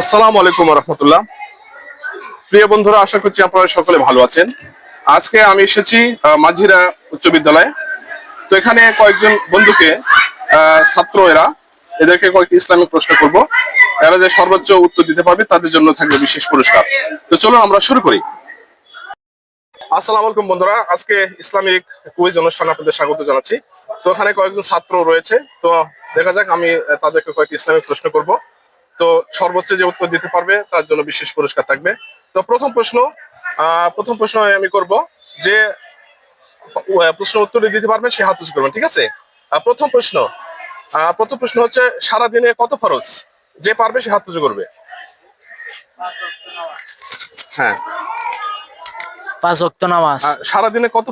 আসসালামু আলাইকুম রহমতুল্লাহ প্রিয় বন্ধুরা, আশা করছি আপনারা সকলে ভালো আছেন। আজকে আমি এসেছি মাঝিরা উচ্চ বিদ্যালয়ে। তো এখানে কয়েকজন বন্ধুকে ছাত্র এরা, এদেরকে কয়েকটি ইসলামিক প্রশ্ন করব। এরা যে সর্বোচ্চ উত্তর দিতে পারবে, তাদের জন্য থাকবে বিশেষ পুরস্কার। তো চলো আমরা শুরু করি। আসসালামু আলাইকুম বন্ধুরা, আজকে ইসলামিক কুইজ অনুষ্ঠানে আপনাদের স্বাগত জানাচ্ছি। তো এখানে কয়েকজন ছাত্র রয়েছে। তো দেখা যাক আমি তাদেরকে কয়েকটি ইসলামিক প্রশ্ন করব। তো সর্বোচ্চ যে উত্তর দিতে পারবে তার জন্য বিশেষ পুরস্কার থাকবে। তো প্রথম প্রশ্ন প্রথম প্রশ্ন আমি করব যে প্রশ্ন উত্তর দিতে পারবে সে হাত উঁচু করবেন ঠিক আছে? প্রথম প্রশ্ন আহ, প্রথম প্রশ্ন হচ্ছে সারা দিনে কত খরচ? যে পারবে সে হাত উঁচু করবে। হ্যাঁ। পাঁচ অক্ত নামাজ। আহ, সারাদিনে কত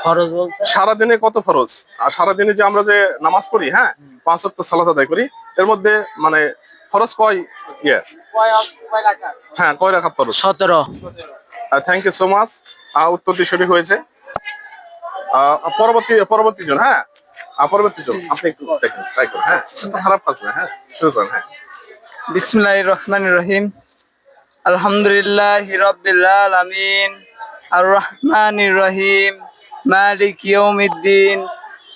ফরজ খরচ বলতে? সারাদিনে কত ফরজ? আর সারাদিনে যে আমরা যে নামাজ পড়ি হ্যাঁ পাঁচ ওয়াক্ত সালাত আদায় করি এর মধ্যে মানে ফরজ কয় ইয়ে? হ্যাঁ কয় রাখাত ফরজ? সতেরো। থ্যাংক ইউ সো মাচ উত্তরটি সঠিক হয়েছে। আহ, পরবর্তী পরবর্তী জন হ্যাঁ? আহ, পরবর্তী জন আপনি একটু দেখেন ট্রাই করুন হ্যাঁ? খারাপ কাজ না হ্যাঁ? শুরু করেন হ্যাঁ। বিসমিল্লাহ রহমান রহিম। আলহামদুলিল্লাহ রব্বিল আলামিন। আর রহমান রহিম। مالك يوم الدين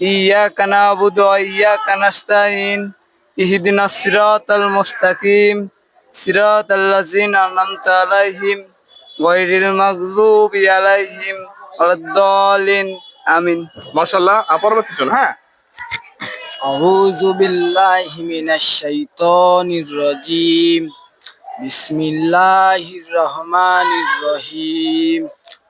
إياك نعبد وإياك نستعين اهدنا الصراط المستقيم صراط الذين أنعمت عليهم غير المغضوب عليهم ولا الضالين آمين ما شاء الله أبرم تجون ها أعوذ بالله من الشيطان الرجيم بسم الله الرحمن الرحيم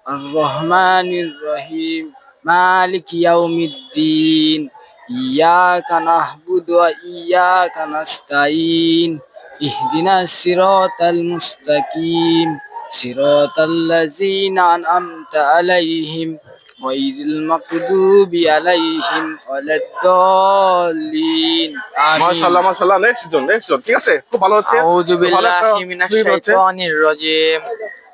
الرحمن الرحيم مالك يوم الدين إياك نعبد وإياك نستعين اهدنا الصراط المستقيم صراط الذين أنعمت عليهم غير المغضوب عليهم ولا الضالين آمين মাশাআল্লাহ মাশাআল্লাহ নেক্সট জন নেক্সট জন ঠিক আছে খুব ভালো হচ্ছে أعوذ খুব ভালো একটা بالله من feel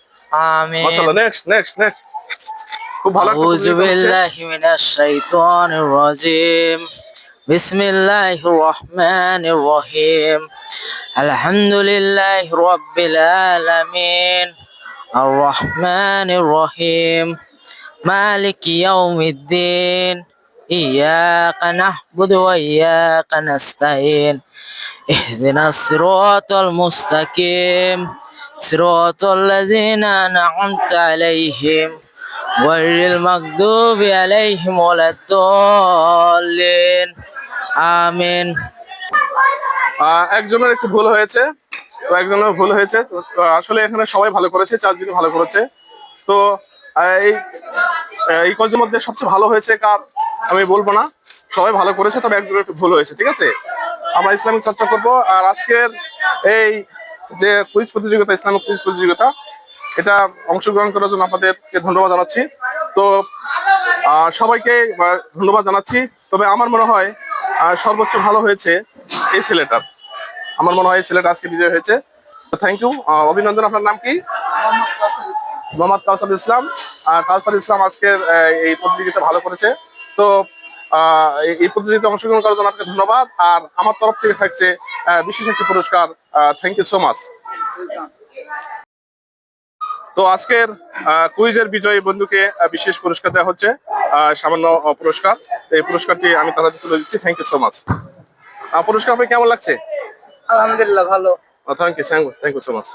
آمين মাশাআল্লাহ নেক্সট নেক্সট নেক্সট খুব ভালো একটা أعوذ প্রতিযোগিতা হচ্ছে। بالله من الشيطان الرجيم بسم الله الرحمن الرحيم الحمد لله رب العالمين الرحمن الرحيم مالك يوم الدين إياك نعبد وإياك نستعين اهدنا الصراط المستقيم صراط الذين أنعمت عليهم غير المغضوب عليهم ولا الضالين آمين আহ, একজনের একটু ভুল হয়েছে তো একজনের ভুল হয়েছে তো আহ, আসলে এখানে সবাই ভালো করেছে চারজনই ভালো করেছে তো আহ, এই আহ, এই কজনের মধ্যে সবচেয়ে ভালো হয়েছে কার আমি বলবো না সবাই ভালো করেছে তবে একজনের একটু ভুল হয়েছে ঠিক আছে আমরা ইসলামিক চর্চা করব আর আজকের এই যে কুইজ প্রতিযোগিতা ইসলামিক কুইজ প্রতিযোগিতা এটা অংশগ্রহণ করার জন্য আপনাদেরকে ধন্যবাদ জানাচ্ছি। তো সবাইকে ধন্যবাদ জানাচ্ছি। তবে আমার মনে হয় সর্বোচ্চ ভালো হয়েছে এই ছেলেটার আমার মনে হয় এই ছেলেটা আজকে বিজয় হয়েছে। তো থ্যাংক ইউ অভিনন্দন। আপনার নাম কি? মোহাম্মদ কাউসার ইসলাম। আহ, কাউসার ইসলাম আজকের এই প্রতিযোগিতা ভালো করেছে। তো এই- প্রতিযোগিতায় অংশগ্রহণ করার জন্য আপনাকে ধন্যবাদ। আর আমার তরফ থেকে থাকছে বিশেষ একটি পুরস্কার। থ্যাংক ইউ সো মাচ তো আজকের কুইজের বিজয়ী বন্ধুকে বিশেষ পুরস্কার দেওয়া হচ্ছে আহ, সামান্য পুরস্কার এই পুরস্কারটি আমি তারা তুলে দিচ্ছি। থ্যাংক ইউ সো মাচ পুরস্কার আপনাকে কেমন লাগছে? আলহামদুলিল্লাহ ভালো। Thank you thank you so much